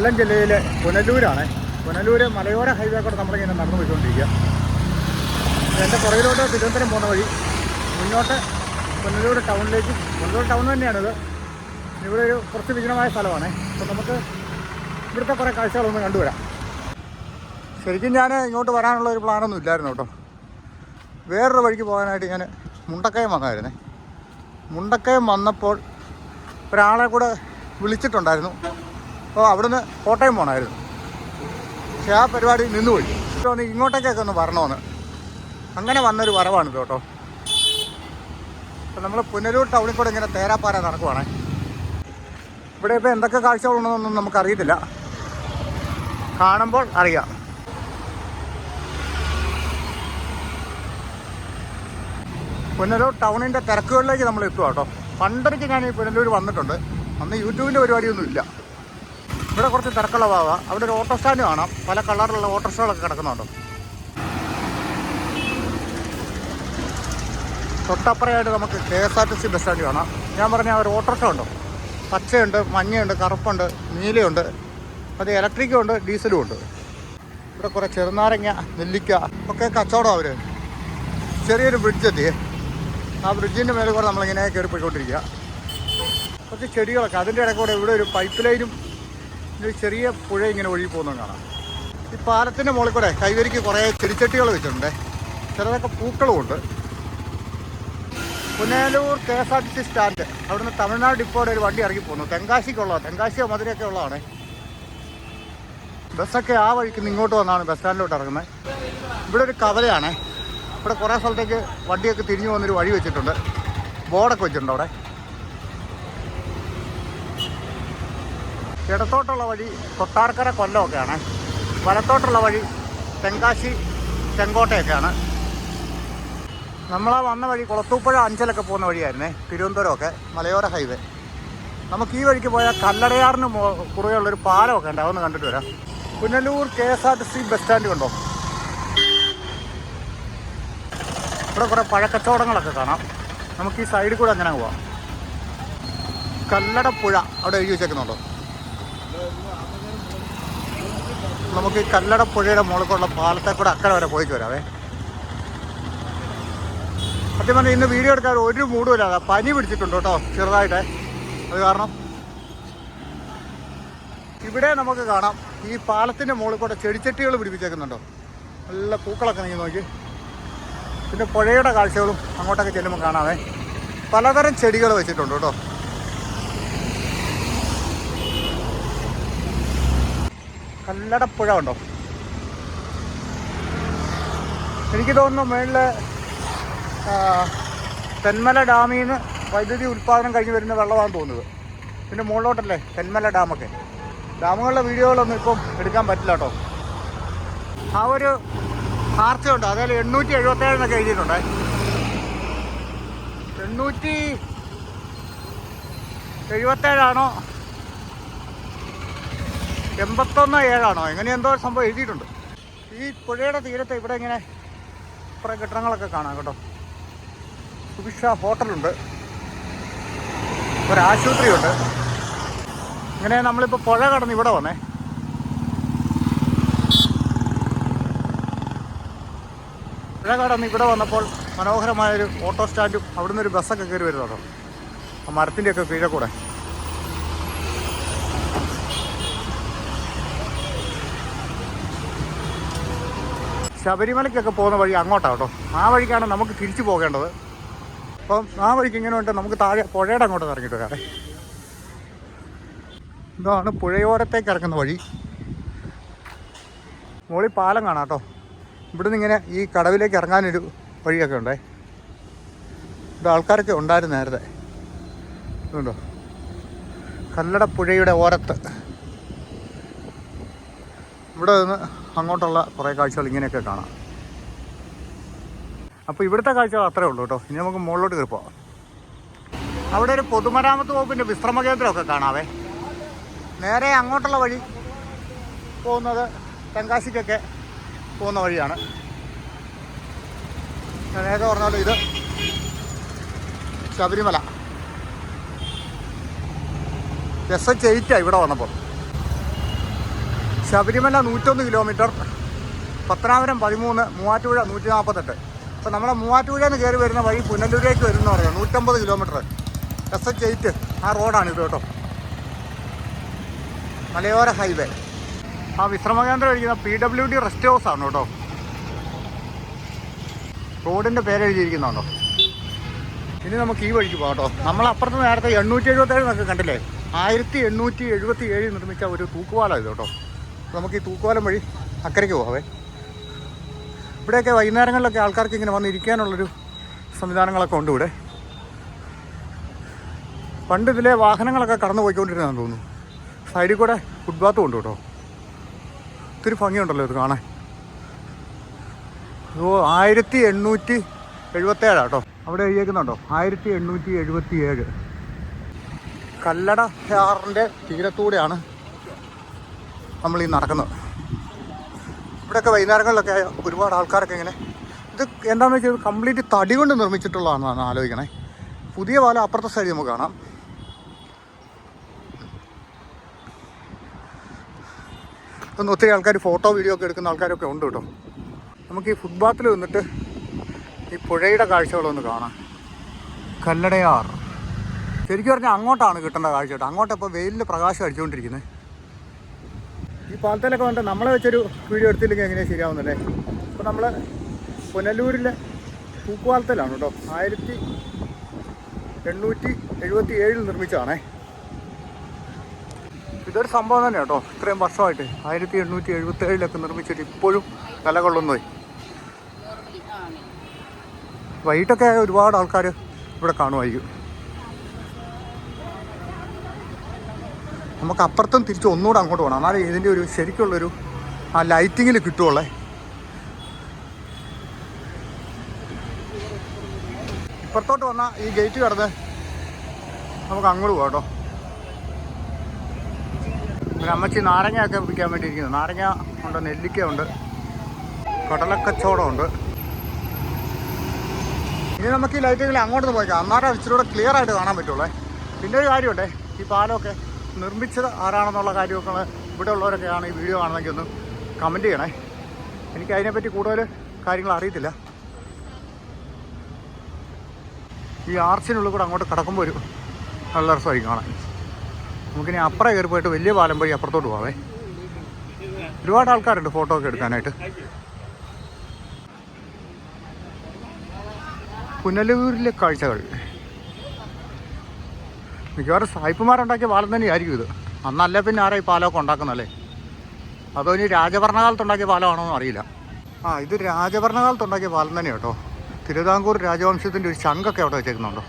കൊല്ലം ജില്ലയിലെ പുനലൂരാണ്. പുനലൂർ മലയോര ഹൈവേ കൂടെ നമ്മളിങ്ങനെ നടന്നു പോയിക്കൊണ്ടിരിക്കുക. എന്റെ പുറകിലോട്ട് തിരുവനന്തപുരം പോകുന്ന വഴി മുന്നോട്ട് പുനലൂർ ടൗണിലേക്ക് പുനലൂർ ടൗൺ തന്നെയാണിത്. ഇവിടെ ഒരു കുറച്ച് വിജനമായ സ്ഥലമാണ്. അപ്പോൾ നമുക്ക് ഇവിടുത്തെ കുറേ കാഴ്ചകളൊന്ന് കണ്ടുവരാം. ശരിക്കും ഞാൻ ഇങ്ങോട്ട് വരാനുള്ള ഒരു പ്ലാനൊന്നും ഇല്ലായിരുന്നു കേട്ടോ. വേറൊരു വഴിക്ക് പോകാനായിട്ട് ഞാൻ മുണ്ടക്കയം വന്നായിരുന്നേ. മുണ്ടക്കയം വന്നപ്പോൾ ഒരാളെ കൂടെ വിളിച്ചിട്ടുണ്ടായിരുന്നു. അപ്പോൾ അവിടുന്ന് കോട്ടയം പോകണമായിരുന്നു പക്ഷേ ആ പരിപാടി നിന്നുപോയി. ഒന്ന് ഇങ്ങോട്ടേക്കൊക്കെ ഒന്ന് വരണമെന്ന്. അങ്ങനെ വന്നൊരു വരവാണിത് കേട്ടോ. അപ്പം നമ്മൾ പുനലൂർ ടൗണിൽ കൂടെ ഇങ്ങനെ തേരാപ്പാര നടക്കുവാണേ. ഇവിടെ ഇപ്പോൾ എന്തൊക്കെ കാഴ്ചകളുണ്ടെന്നൊന്നും നമുക്കറിയത്തില്ല. കാണുമ്പോൾ അറിയാം. പുനലൂർ ടൗണിന്റെ തിരക്കുകളിലേക്ക് നമ്മൾ എത്തുക കേട്ടോ. പണ്ടൊരിക്കൽ ഞാൻ ഈ പുനലൂർ വന്നിട്ടുണ്ട്. അന്ന് യൂട്യൂബിന്റെ പരിപാടിയൊന്നും ഇല്ല ഇവിടെ കുറച്ച് തിരക്കുള്ള ഭാവ അവിടെ ഒരു ഓട്ടോ സ്റ്റാൻഡ് കാണാം. പല കളറിലുള്ള ഓട്ടോറിക്ഷകളൊക്കെ കിടക്കുന്നുണ്ട്. തൊട്ടപ്പുറയായിട്ട് നമുക്ക് K S R T C bus stand കാണാം. ഞാൻ പറഞ്ഞ ഒരു ഓട്ടോറിക്ഷ ഉണ്ട്. പച്ചയുണ്ട് മഞ്ഞയുണ്ട് കറുപ്പുണ്ട് നീലയുണ്ട്. അത് ഇലക്ട്രിക്കും ഉണ്ട് ഡീസലും ഉണ്ട്. ഇവിടെ കുറേ ചെറുനാരങ്ങ നെല്ലിക്ക ഒക്കെ കച്ചവടം അവർ ചെറിയൊരു ബ്രിഡ്ജ് എത്തി. ആ ബ്രിഡ്ജിന്റെ മേലെ കൂടെ നമ്മളിങ്ങനെ കയറി പോയിക്കൊണ്ടിരിക്കുക കുറച്ച് ചെടികളൊക്കെ. അതിന്റെ ഇടയ്ക്കൂടെ ഇവിടെ ഒരു പൈപ്പ് ലൈനും ഒരു ചെറിയ പുഴ ഇങ്ങനെ ഒഴുകി പോകുന്നത് കാണാം. ഈ പാലത്തിന്റെ മുകളിൽ കൂടെ കൈവരിക്ക് കുറേ ചെടിച്ചട്ടികൾ വെച്ചിട്ടുണ്ട്. ചിലതൊക്കെ പൂക്കളുമുണ്ട് Punalur K S R T C stand. അവിടുന്ന് തമിഴ്നാട് ഡിപ്പോയുടെ ഒരു വണ്ടി ഇറങ്ങി പോകുന്നു. തെങ്കാശിക്കുള്ള തെങ്കാശിയോ മധുരയൊക്കെ ഉള്ളതാണ്. ബസ്സൊക്കെ ആ വഴിക്ക് ഇങ്ങോട്ട് വന്നാണ് ബസ് സ്റ്റാൻഡിലോട്ട് ഇറങ്ങുന്നത്. ഇവിടെ ഒരു കവലയാണ്. ഇവിടെ കുറേ സ്ഥലത്തേക്ക് വണ്ടിയൊക്കെ തിരിഞ്ഞു പോകുന്നൊരു വഴി വെച്ചിട്ടുണ്ട്. ബോർഡൊക്കെ വെച്ചിട്ടുണ്ട് അവിടെ. ഇടത്തോട്ടുള്ള വഴി കൊട്ടാർക്കര കൊല്ലമൊക്കെയാണ്. വലത്തോട്ടുള്ള വഴി തെങ്കാശി ചെങ്കോട്ടയൊക്കെയാണ്. നമ്മളാ വന്ന വഴി കുളത്തൂപ്പുഴ അഞ്ചലൊക്കെ പോകുന്ന വഴിയായിരുന്നേ തിരുവനന്തപുരമൊക്കെ മലയോര ഹൈവേ. നമുക്ക് ഈ വഴിക്ക് പോയാൽ കല്ലടയാറിന് കുറേയുള്ളൊരു പാലമൊക്കെ ഉണ്ട് അതൊന്ന് കണ്ടിട്ട് വരാം. Punalur K S R T C bus stand കണ്ടോ? ഇവിടെ കുറേ പഴക്കച്ചവടങ്ങളൊക്കെ കാണാം. നമുക്ക് ഈ സൈഡിൽ കൂടെ അങ്ങനെ പോവാം. കല്ലടപ്പുഴ അവിടെ എഴുതി വെച്ചേക്കുന്നുണ്ടോ? നമുക്ക് ഈ കല്ലടപ്പുഴയുടെ മുകളിലുള്ള പാലത്തെ കൂടെ അക്കരെ വരെ പോയിട്ട് വരാവേ. സത്യം പറഞ്ഞാൽ ഇന്ന് വീഡിയോ എടുക്കാൻ ഒരു മൂടും ഇല്ലാതെ പനി പിടിച്ചിട്ടുണ്ട് കേട്ടോ ചെറുതായിട്ടേ. അത് കാരണം ഇവിടെ നമുക്ക് കാണാം ഈ പാലത്തിന്റെ മുകളിൽ കൂടെ ചെടിച്ചട്ടികൾ പിടിപ്പിച്ചേക്കുന്നുണ്ടോ. നല്ല പൂക്കളൊക്കെ നീ നോക്കി. പിന്നെ പുഴയുടെ കാഴ്ചകളും അങ്ങോട്ടൊക്കെ ചെല്ലുമ്പോൾ കാണാമേ പലതരം ചെടികൾ വെച്ചിട്ടുണ്ട് കേട്ടോ. കല്ലടപ്പുഴ ഉണ്ടോ എനിക്ക് തോന്നുന്നു മേളിൽ തെന്മല ഡാമിൽ നിന്ന് വൈദ്യുതി ഉൽപ്പാദനം കഴിഞ്ഞ് വരുന്ന വെള്ളമാണെന്ന് തോന്നുന്നത്. പിന്നെ മുകളിലോട്ടല്ലേ തെന്മല ഡാമൊക്കെ. ഡാമുകളുടെ വീഡിയോകളൊന്നും ഇപ്പം എടുക്കാൻ പറ്റില്ല കേട്ടോ. ആ ഒരു ആർച്ചയുണ്ട് അതായത് എണ്ണൂറ്റി എഴുപത്തേഴ് എന്നൊക്കെ എഴുതിയിട്ടുണ്ടേ. എണ്ണൂറ്റി എഴുപത്തേഴാണോ എൺപത്തൊന്ന് ഏഴാണോ? എങ്ങനെ എന്തോ സംഭവം എഴുതിയിട്ടുണ്ട്. ഈ പുഴയുടെ തീരത്ത് ഇവിടെ ഇങ്ങനെ കുറേ കെട്ടിടങ്ങളൊക്കെ കാണാം കേട്ടോ. സുഭിക്ഷ ഹോട്ടലുണ്ട്. ഒരാശുപത്രിയുണ്ട് ഇങ്ങനെ നമ്മളിപ്പോൾ പുഴ കടന്ന് ഇവിടെ വന്നേ. പുഴ കടന്ന് ഇവിടെ വന്നപ്പോൾ മനോഹരമായൊരു ഓട്ടോ സ്റ്റാൻഡും അവിടുന്ന് ഒരു ബസ്സൊക്കെ കയറി വരുന്നുണ്ടോ ആ മരത്തിന്റെയൊക്കെ കീഴെ കൂടെ. ശബരിമലയ്ക്കൊക്കെ പോകുന്ന വഴി അങ്ങോട്ടാണ് കേട്ടോ. ആ വഴിക്കാണ് നമുക്ക് തിരിച്ചു പോകേണ്ടത്. അപ്പം ആ വഴിക്ക് ഇങ്ങനെ ഉണ്ട് നമുക്ക് താഴെ പുഴയുടെ അങ്ങോട്ട് ഇറങ്ങിയിട്ട് വരാം. ഇതാണ് പുഴയോരത്തേക്ക് ഇറങ്ങുന്ന വഴി. മുകളിൽ പാലം കാണാം കേട്ടോ. ഇവിടുന്ന് ഇങ്ങനെ ഈ കടവിലേക്ക് ഇറങ്ങാനൊരു വഴിയൊക്കെ ഉണ്ടേ. ഇവിടെ ആൾക്കാരൊക്കെ ഉണ്ടായിരുന്നു നേരത്തെ. ഇതുണ്ടോ? കല്ലടപ്പുഴയുടെ ഓരത്ത്. ഇവിടെ നിന്ന് അങ്ങോട്ടുള്ള കുറേ കാഴ്ചകൾ ഇങ്ങനെയൊക്കെ കാണാം. അപ്പോൾ ഇവിടുത്തെ കാഴ്ചകൾ അത്രേ ഉള്ളൂ കേട്ടോ. ഇനി നമുക്ക് മുകളിലോട്ട് കയറി പോവാം. അവിടെ ഒരു പൊതുമരാമത്ത് വകുപ്പിന്റെ വിശ്രമ കേന്ദ്രമൊക്കെ കാണാവേ. നേരെ അങ്ങോട്ടുള്ള വഴി പോകുന്നത് തെങ്കാശിക്കൊക്കെ പോകുന്ന വഴിയാണ്. ഞാൻ നേരത്തെ പറഞ്ഞാലും ഇത് ശബരിമല. എസ് എച്ച് ഇവിടെ വന്നപ്പോൾ. ശബരിമല നൂറ്റൊന്ന് കിലോമീറ്റർ പത്തനാപുരം പതിമൂന്ന് മൂവാറ്റുപുഴ നൂറ്റി നാൽപ്പത്തെട്ട് അപ്പോൾ നമ്മളെ മൂവാറ്റുപുഴയിൽ നിന്ന് കയറി വരുന്ന വഴി പുനലൂരേക്ക് വരുന്ന പറയാം നൂറ്റമ്പത് കിലോമീറ്റർ എസ് എച്ച് എയ്റ്റ് ആ റോഡാണിത് കേട്ടോ. മലയോര ഹൈവേ ആ വിശ്രമകേന്ദ്രം ഇരിക്കുന്ന P W D rest house ആണ് കേട്ടോ. റോഡിന്റെ പേരെഴുതിയിരിക്കുന്നുണ്ടോ ഇനി നമുക്ക് ഈ വഴിക്ക് പോകാം കേട്ടോ. നമ്മളപ്പുറത്ത് നേരത്തെ എണ്ണൂറ്റി എഴുപത്തേഴ് നമുക്ക് കണ്ടില്ലേ? ആയിരത്തി എണ്ണൂറ്റി എഴുപത്തി ഏഴിൽ നിർമ്മിച്ച ഒരു തൂക്കുപാലം ഇത് കേട്ടോ. നമുക്ക് ഈ തൂക്കോലം വഴി അക്കരയ്ക്ക് പോകാവേ. ഇവിടെയൊക്കെ വൈകുന്നേരങ്ങളിലൊക്കെ ആൾക്കാർക്ക് ഇങ്ങനെ വന്ന് ഇരിക്കാനുള്ളൊരു സംവിധാനങ്ങളൊക്കെ ഉണ്ട് ഇവിടെ. പണ്ട് ഇതിലെ വാഹനങ്ങളൊക്കെ കടന്നു പോയിക്കൊണ്ടിരുന്നതെന്ന് തോന്നുന്നു. സൈഡിൽ കൂടെ ഫുട്പാത്തും ഉണ്ട് കേട്ടോ. ഒത്തിരി ഭംഗിയുണ്ടല്ലോ ഇത് കാണാൻ. ഓ ആയിരത്തി എണ്ണൂറ്റി എഴുപത്തേഴാണ് കേട്ടോ. അവിടെ എഴുതിയേക്കുന്നുണ്ടോ? ആയിരത്തി എണ്ണൂറ്റി എഴുപത്തി ഏഴ് കല്ലട ആറിന്റെ തീരത്തൂടെയാണ് നമ്മൾ ഈ നടക്കുന്നത് ഇവിടെയൊക്കെ വൈകുന്നേരങ്ങളിലൊക്കെ ഒരുപാട് ആൾക്കാരൊക്കെ ഇങ്ങനെ ഇത് എന്താണെന്ന് വെച്ചാൽ കംപ്ലീറ്റ് തടി കൊണ്ട് നിർമ്മിച്ചിട്ടുള്ളതാണെന്നാണ് ആലോചിക്കണേ. പുതിയ പാലം അപ്പുറത്തെ സൈഡ് നമുക്ക് കാണാം. ഒന്ന് ഒത്തിരി ആൾക്കാർ ഫോട്ടോ വീഡിയോ ഒക്കെ എടുക്കുന്ന ആൾക്കാരൊക്കെ ഉണ്ട് കേട്ടോ. നമുക്ക് ഈ ഫുട്ബാത്തിൽ നിന്നിട്ട് ഈ പുഴയുടെ കാഴ്ചകളൊന്ന് കാണാം. കല്ലടയാർ. ശരിക്കും പറഞ്ഞാൽ അങ്ങോട്ടാണ് കിട്ടേണ്ട കാഴ്ച കേട്ടോ. അങ്ങോട്ടപ്പോൾ വെയിലിൽ പ്രകാശം അടിച്ചുകൊണ്ടിരിക്കുന്നത് ഈ പാലത്തിലൊക്കെ വന്നിട്ട് നമ്മളെ വെച്ചൊരു വീഡിയോ എടുത്തില്ലെങ്കിൽ എങ്ങനെയാണ് ശരിയാവുന്നല്ലേ? അപ്പോൾ നമ്മൾ പുനലൂരിലെ തൂക്കുപാലത്തിലാണ് കേട്ടോ. ആയിരത്തി എണ്ണൂറ്റി എഴുപത്തി ഏഴിൽ നിർമ്മിച്ചതാണേ. ഇതൊരു സംഭവം തന്നെ കേട്ടോ. ഇത്രയും വർഷമായിട്ട് ആയിരത്തി എണ്ണൂറ്റി എഴുപത്തി ഏഴിലൊക്കെ നിർമ്മിച്ചിട്ട് ഇപ്പോഴും നിലകൊള്ളുന്നതായി വൈകിട്ടൊക്കെ ഒരുപാട് ആൾക്കാർ ഇവിടെ കാണുമായിരിക്കും. നമുക്ക് അപ്പുറത്തും തിരിച്ച് ഒന്നുകൂടെ അങ്ങോട്ട് പോകണം എന്നാലേ ഇതിന്റെ ഒരു ശരിക്കുള്ളൊരു ആ ലൈറ്റിങ്ങിൽ കിട്ടുള്ളേ ഇപ്പുറത്തോട്ട് വന്നാൽ ഈ ഗേറ്റ് കടന്ന് നമുക്ക് അങ്ങോട്ട് പോകാം കേട്ടോ. ഒരു അമ്മച്ചി നാരങ്ങയൊക്കെ വിൽക്കാൻ വേണ്ടി ഇരിക്കുന്നു നാരങ്ങ ഉണ്ട് നെല്ലിക്ക ഉണ്ട് കടലക്കച്ചോടമുണ്ട് ഇനി നമുക്ക് ഈ ലൈറ്റിങ്ങിൽ അങ്ങോട്ട് പോയിക്കാം. അന്നേരം ഇച്ചിരി കൂടെ ക്ലിയർ ആയിട്ട് കാണാൻ പറ്റുള്ളേ പിന്നെ ഒരു കാര്യമുണ്ടേ ഈ പാലമൊക്കെ നിർമ്മിച്ചത് ആരാണെന്നുള്ള കാര്യമൊക്കെ ഇവിടെ ഉള്ളവരൊക്കെയാണ് ഈ വീഡിയോ കാണുന്നെങ്കിൽ ഒന്ന് കമന്റ് ചെയ്യണേ. എനിക്ക് അതിനെപ്പറ്റി കൂടുതൽ കാര്യങ്ങൾ അറിയത്തില്ല. ഈ ആർച്ചിനുള്ളിൽ കൂടെ അങ്ങോട്ട് കടക്കുമ്പോൾ ഒരു നല്ല രസമായി കാണാൻ. നമുക്കിനി അപ്പുറം കയറി പോയിട്ട് വലിയ പാലം വഴി അപ്പുറത്തോട്ട് പോവേ ഒരുപാട് ആൾക്കാരുണ്ട് ഫോട്ടോ ഒക്കെ എടുക്കാനായിട്ട്. പുനലൂരിലെ കാഴ്ചകൾ. മിക്കവാറും സായിപ്പുമാരുണ്ടാക്കിയ പാലം തന്നെയായിരിക്കും ഇത്. അന്നല്ല പിന്നെ ആരാ ഈ പാലമൊക്കെ ഉണ്ടാക്കുന്നല്ലേ അതോ ഇനി രാജഭരണകാലത്തുണ്ടാക്കിയ എന്ന് അറിയില്ല. ആ ഇത് രാജഭരണകാലത്തുണ്ടാക്കിയ പാലം തന്നെ കേട്ടോ. തിരുവിതാംകൂർ രാജവംശത്തിന്റെ ഒരു ശംഖൊക്കെ അവിടെ വെച്ചേക്കുന്നുണ്ടോ?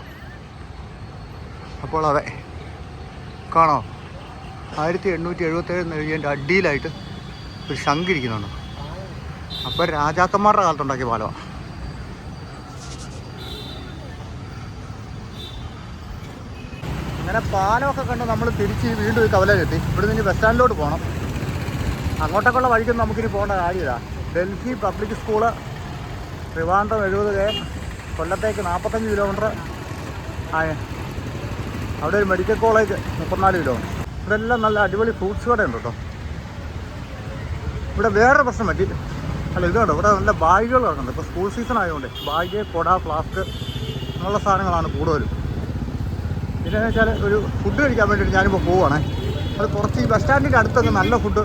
അപ്പോൾ അതെ. കാണോ? ആയിരത്തി എണ്ണൂറ്റി എഴുപത്തേഴ് നെഴുകിയതിന്റെ അടിയിലായിട്ട് ഒരു ശംഖ് ഇരിക്കുന്നുണ്ട്. അപ്പോൾ രാജാക്കന്മാരുടെ കാലത്തുണ്ടാക്കിയ പാലമാണ് അങ്ങനെ പാലമൊക്കെ കണ്ട് നമ്മൾ തിരിച്ച് വീണ്ടും ഈ കവലയിലെത്തി ഇവിടെ നിന്ന് ബസ് സ്റ്റാൻഡിലോട്ട് പോകണം അങ്ങോട്ടൊക്കെയുള്ള വഴിക്കൊന്നും നമുക്കിനി പോകേണ്ട കാര്യമില്ല. ഡൽഹി പബ്ലിക് സ്കൂൾ ട്രിവാൻഡ്രം എഴുപത് കെ കൊല്ലത്തേക്ക് നാൽപ്പത്തഞ്ച് കിലോമീറ്റർ ആയ അവിടെ ഒരു മെഡിക്കൽ കോളേജ് മുപ്പത്തിനാല് കിലോമീറ്റർ ഇതെല്ലാം നല്ല അടിപൊളി ഫ്രൂട്ട്സ് കടയുണ്ട് കേട്ടോ. ഇവിടെ വേറെ പ്രശ്നം പറ്റി. അല്ല ഇത് കണ്ടോ? ഇവിടെ നല്ല ബാഗുകൾ കിടക്കുന്നുണ്ട് ഇപ്പോൾ സ്കൂൾ സീസൺ ആയതുകൊണ്ട് ബാഗ് കൊട ഫ്ലാസ്ക് അങ്ങനെയുള്ള സാധനങ്ങളാണ് കൂടുതലും. പിന്നെന്ന് വെച്ചാൽ ഒരു ഫുഡ് കഴിക്കാൻ വേണ്ടിയിട്ട് ഞാനിപ്പോൾ പോവുകയാണേ അത് കുറച്ച് ഈ ബസ് സ്റ്റാൻഡിന്റെ അടുത്തൊക്കെ നല്ല ഫുഡ്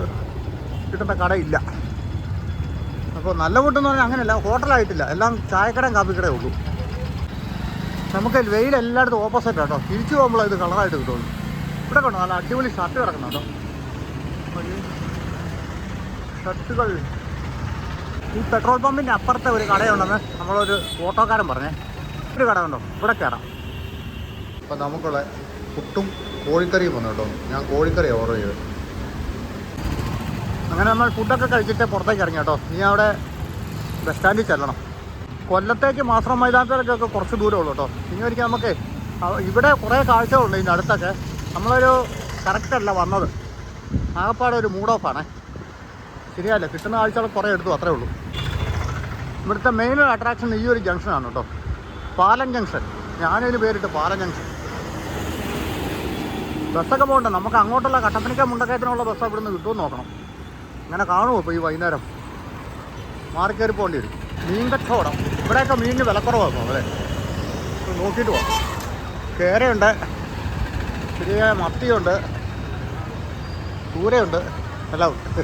കിട്ടുന്ന കടയില്ല. അപ്പോൾ നല്ല ഫുഡ് എന്ന് പറഞ്ഞാൽ അങ്ങനെയല്ല ഹോട്ടലായിട്ടില്ല എല്ലാം ചായക്കടയും കാപ്പിക്കടയും ഉള്ളൂ. നമുക്ക് വെയിൽ എല്ലായിടത്തും ഓപ്പോസിറ്റ് കേട്ടോ തിരിച്ചു പോകുമ്പോൾ ഇത് കളറായിട്ട് കിട്ടുള്ളൂ. ഇവിടെ കണ്ടോ? നല്ല അടിപൊളി ഷർട്ട് കിടക്കുന്നുണ്ടോ ഷർട്ടുകൾ. ഈ പെട്രോൾ പമ്പിന്റെ അപ്പുറത്തെ ഒരു കടയുണ്ടെന്ന് നമ്മളൊരു ഓട്ടോക്കാരൻ പറഞ്ഞേ. ഒരു കട കണ്ടോ? ഇവിടെ കയറാം അപ്പം നമുക്കുള്ള പുട്ടും കോഴിക്കറിയും വന്നു കേട്ടോ. ഞാൻ കോഴിക്കറി ഓർഡർ ചെയ്തു അങ്ങനെ നമ്മൾ ഫുഡൊക്കെ കഴിച്ചിട്ട് പുറത്തേക്ക് ഇറങ്ങി കേട്ടോ. നീ അവിടെ ബസ് സ്റ്റാൻഡിൽ ചെല്ലണം. കൊല്ലത്തേക്ക് മാസം മൈതാനത്തിലേക്കൊക്കെ കുറച്ച് ദൂരമുള്ളൂ കേട്ടോ. ഇനി ഒരിക്കൽ നമുക്ക് ഇവിടെ കുറേ കാഴ്ചകളുണ്ട് ഇതിന്റെ അടുത്തൊക്കെ. നമ്മളൊരു കറക്റ്റല്ല വന്നത്. ആകപ്പാടെ ഒരു മൂഡ് ഓഫാണേ ശരിയല്ല കിട്ടുന്ന കാഴ്ചകൾ കുറേ എടുത്തു അത്രേ ഉള്ളൂ. ഇവിടുത്തെ മെയിൻ അട്രാക്ഷൻ ഈ ഒരു ജംഗ്ഷനാണ് കേട്ടോ. പാലം ജംഗ്ഷൻ ഞാനൊരു പേരിട്ട് പാലം ജംഗ്ഷൻ ബസ്സൊക്കെ പോകണ്ട. നമുക്ക് അങ്ങോട്ടുള്ള കട്ടപ്പനയ്ക്ക മുണ്ടക്കയത്തിനുള്ള ബസ് അവിടെ നിന്ന് കിട്ടുമെന്ന് നോക്കണം. അങ്ങനെ കാണുമോ ഇപ്പോൾ ഈ വൈകുന്നേരം? മാറി പോകേണ്ടി വരും. മീൻ കച്ചവടം ഇവിടെയൊക്കെ മീനിന് അല്ലേ? ഒന്ന് നോക്കിയിട്ട് പോകാം കേരയുണ്ട്. ചെറിയ മത്തിയുണ്ട്. ചൂരയുണ്ട്. എല്ലാം ഉണ്ട്.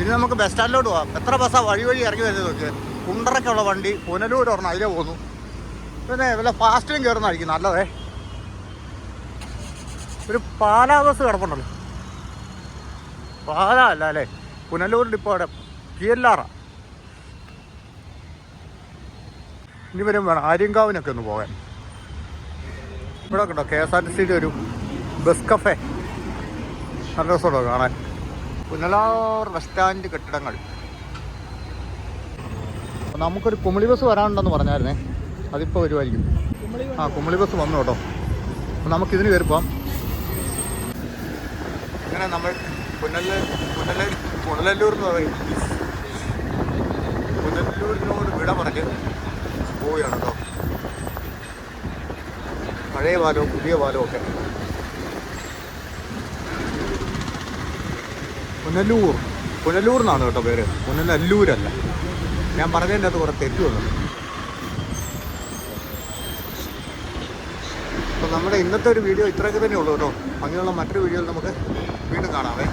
ഇനി നമുക്ക് ബസ് സ്റ്റാൻഡിലോട്ട് പോകാം. എത്ര ബസ്സാണ് വഴി വഴി ഇറങ്ങി വരുന്നത് നോക്ക് കുണ്ടറയ്ക്കുള്ള വണ്ടി പുനലൂർ ഒരെണ്ണം അതിലേ പോകുന്നു. പിന്നെ വല്ല ഫാസ്റ്റിലും കയറുന്നതായിരിക്കും നല്ലതേ. ഒരു പാലാ ബസ് കിടപ്പുണ്ടല്ലോ. പാലാ അല്ല? അല്ലേ പുനലൂർ ഡിപ്പോ പി എൽ ഇനി വരും വേണം. ആര്യങ്കാവിനൊക്കെ ഒന്ന് പോകാൻ. ഇവിടെ കണ്ടോ കെ എസ് ആർ ടി സിയുടെ ഒരു ബസ് കഫേ. നല്ല രസമുണ്ടോ കാണാൻ? പുനലാർ ബസ് സ്റ്റാൻഡ് കെട്ടിടങ്ങൾ. നമുക്കൊരു കുമിളി ബസ് വരാനുണ്ടെന്ന് പറഞ്ഞായിരുന്നേ. അതിപ്പോൾ വരുമായിരിക്കും ആ കുമിളി ബസ് വന്നു കേട്ടോ. നമുക്കിതിന് കയറിപ്പോം അങ്ങനെ നമ്മൾ പുനൽ പുനല പുനലല്ലൂർ എന്ന് പറയും. പുനല്ലൂരിനോട് വിട പറഞ്ഞ് പോവുകയാണ് കേട്ടോ. പഴയ പാലവും പുതിയ പാലവും ഒക്കെ. പുനലൂർ. പുനലൂർ എന്നാണ് കേട്ടോ പേര്. പുനലല്ലൂരല്ല. ഞാൻ പറഞ്ഞതിന്റെ അത് കുറേ തെറ്റ് വന്നു അപ്പോൾ നമ്മുടെ ഇന്നത്തെ ഒരു വീഡിയോ ഇത്രയൊക്കെ തന്നെ ഉള്ളൂ കേട്ടോ. അങ്ങനെയുള്ള മറ്റൊരു വീഡിയോയിൽ നമുക്ക് വീണ്ടും കാണാവേ